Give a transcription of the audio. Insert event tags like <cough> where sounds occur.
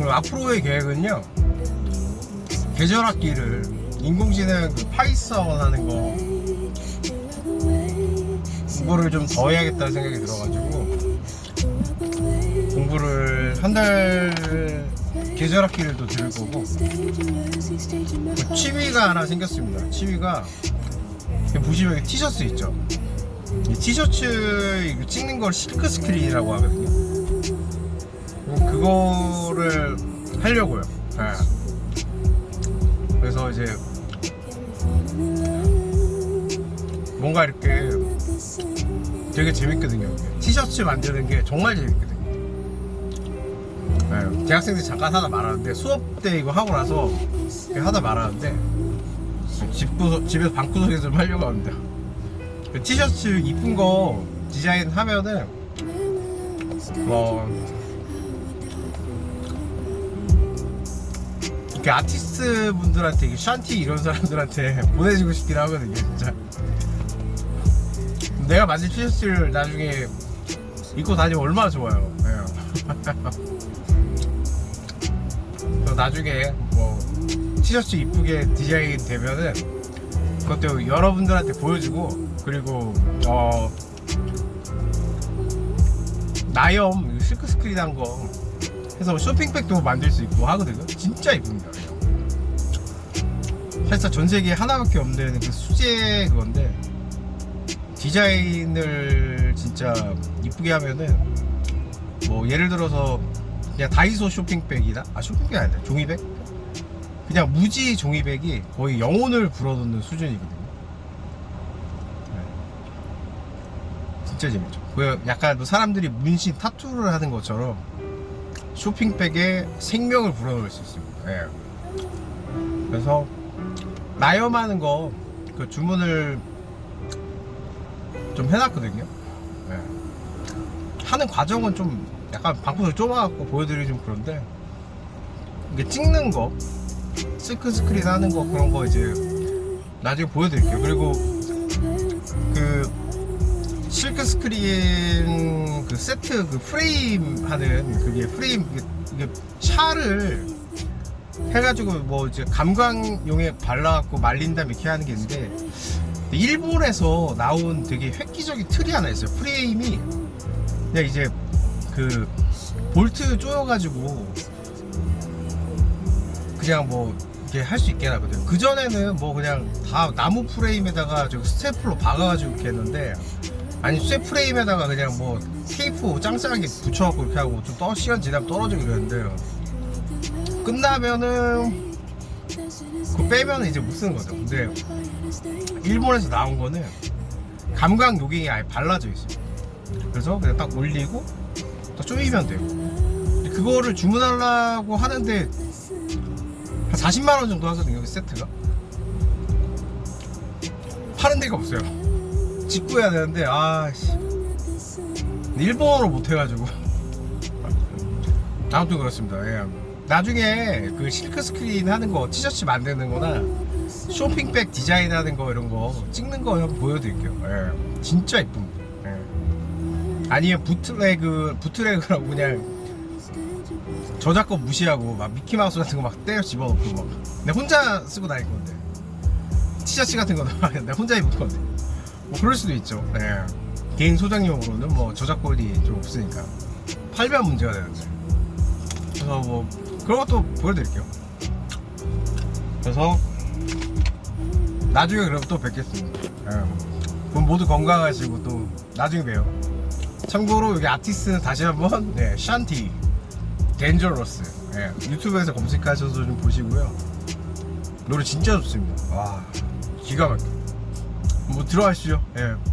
그리고 앞으로의 계획은요? 계절 악기를 인공지능 그 파이썬 하는 거. 공부를 좀 더 해야겠다는 생각이 들어가지고 공부를 한 달 계절 악기를 또 들을 거고 그 취미가 하나 생겼습니다. 취미가 보시면 티셔츠 있죠. 이 티셔츠 찍는 걸 실크 스크린이라고 하거든요. 음, 그거를 하려고요 예. 그래서 이제 뭔가 이렇게 되게 재밌거든요. 티셔츠 만드는 게 정말 재밌거든요. 네, 대학생들 잠깐 하다 말하는데 수업 때 이거 하고 나서 하다 말하는데 집구, 집에서 방구석에서 좀 하려고 합니다. 그 티셔츠 이쁜 거 디자인 하면은 뭐 이렇게 아티스트 분들한테 샨티 이런 사람들한테 <laughs> 보내주고 싶긴 하거든요 진짜 내가 만든 티셔츠를 나중에 입고 다니면 얼마나 좋아요 예. <laughs> 그래서 나중에 뭐 티셔츠 이쁘게 디자인 되면은 그것도 여러분들한테 보여주고 그리고 어 나염 실크 스크린 한거 해서 쇼핑백도 만들 수 있고 하거든요. 진짜 이쁩니다. 사실 전 세계에 하나밖에 없는 그 수제 그건데 디자인을 진짜 이쁘게 하면은 뭐 예를 들어서 그냥 다이소 쇼핑백이다. 아 쇼핑백이 아니다. 종이백? 그냥 무지 종이백이 거의 영혼을 불어넣는 수준이거든요. 네. 진짜 재밌죠. 그 약간 뭐 사람들이 문신 타투를 하는 것처럼 쇼핑백에 생명을 불어넣을 수 있습니다. 예. 그래서 나염하는 거 그 주문을 좀 해놨거든요. 예. 하는 과정은 좀 약간 방송을 좁아갖고 보여드리기 좀 그런데 이게 찍는 거 스크 스크린 하는 거 그런 거 이제 나중에 보여드릴게요. 그리고 그 실크 스크린 그 세트 그 프레임 하는 그게 프레임 이게, 샤를 해가지고 뭐 이제 감광용에 발라갖고 말린 다음에 이렇게 하는 게 있는데 일본에서 나온 되게 획기적인 틀이 하나 있어요. 프레임이 그냥 이제 그 볼트 조여가지고 그냥 뭐 이렇게 할 수 있게 하거든요. 그 전에는 뭐 그냥 다 나무 프레임에다가 저 스테플로 박아가지고 이렇게 했는데 아니 쇠 프레임에다가 그냥 뭐 테이프 짱짱하게 붙여갖고 이렇게 하고 좀 떠, 시간 지나면 떨어지고 이러는데요. 끝나면은 그거 빼면 이제 못 쓰는 거죠. 근데 일본에서 나온 거는 감각 요갱이 아예 발라져 있어요. 그래서 그냥 딱 올리고 딱 조이면 돼요. 그거를 주문하려고 하는데 한 40만 원 정도 하거든요. 그 세트가. 파는 데가 없어요. 직구해야 되는데 아씨 일본어로 못해가지고 아무튼 그렇습니다. 예. 나중에 그 실크 스크린 하는 거 티셔츠 만드는 거나 쇼핑백 디자인 하는 거 이런 거 찍는 거 한번 보여드릴게요. 예. 진짜 이쁩니다. 예. 아니면 부트레그 부트레그라고 그냥 저작권 무시하고 막 미키마우스 같은 거막 때려 집어넣고 막 내가 혼자 쓰고 다닐 건데 티셔츠 같은 거도 내가 혼자 입을 건데 뭐 그럴 수도 있죠. 예. 개인 소장용으로는 뭐 저작권이 좀 없으니까 팔면 문제가 되는데. 그래서 뭐 그런 것도 보여드릴게요. 그래서 나중에 그럼 또 뵙겠습니다. 예. 그럼 모두 건강하시고 또 나중에 봬요. 참고로 여기 아티스트는 다시 한번 네, 샨티 덴저러스 예, 유튜브에서 검색하셔서 좀 보시고요. 노래 진짜 좋습니다. 와 기가 막혀. 뭐 들어가시죠. 예.